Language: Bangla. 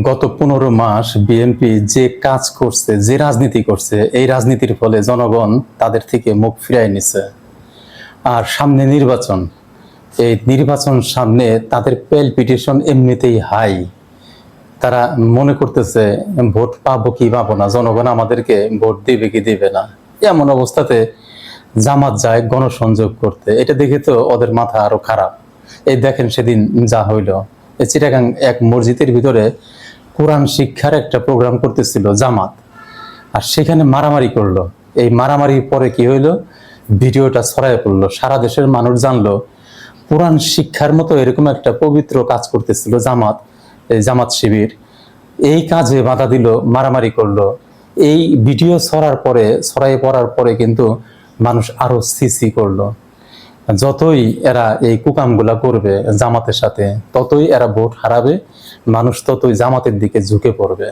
গত পনেরো মাস বিএনপি যে কাজ করছে, যে রাজনীতি করছে, এই রাজনীতির ফলে জনগণ তাদের থেকে মুখ ফিরাই নিছে। আর সামনে নির্বাচন, এই নির্বাচন সামনে তাদের পেলপিটেশন এমনিতেই হাই। তারা মনে করতেছে, ভোট পাবো কি পাবো না? জনগণ আমাদেরকে ভোট দিবে কি দিবে না? এমন অবস্থাতে জামাত যায় গণসংযোগ করতে। এটা দেখে তো ওদের মাথা আরও খারাপ। এই দেখেন সেদিন যা হইল। চিটাগাং এক মসজিদের ভিতরে কোরআন শিক্ষার একটা প্রোগ্রাম করতেছিল জামাত। আর সেখানে মারামারি করল। এই মারামারির পরে কি হইল? ভিডিওটা ছড়ায় পড়ল। সারা দেশের মানুষ জানলো, কোরআন শিক্ষার মতো এরকম একটা পবিত্র কাজ করতেছিল জামাত, এই জামাত শিবির। এই কাজে বাধা দিল, মারামারি করল। এই ভিডিও ছড়ার পরে ছড়াই পড়ার পরে কিন্তু মানুষ আরও সিসি করল। যতই এরা এই কুকামগুলা করবে জামাতের সাথে, ততই এরা ভোট হারাবে, মানুষ ততই জামাতের দিকে ঝুঁকে পড়বে।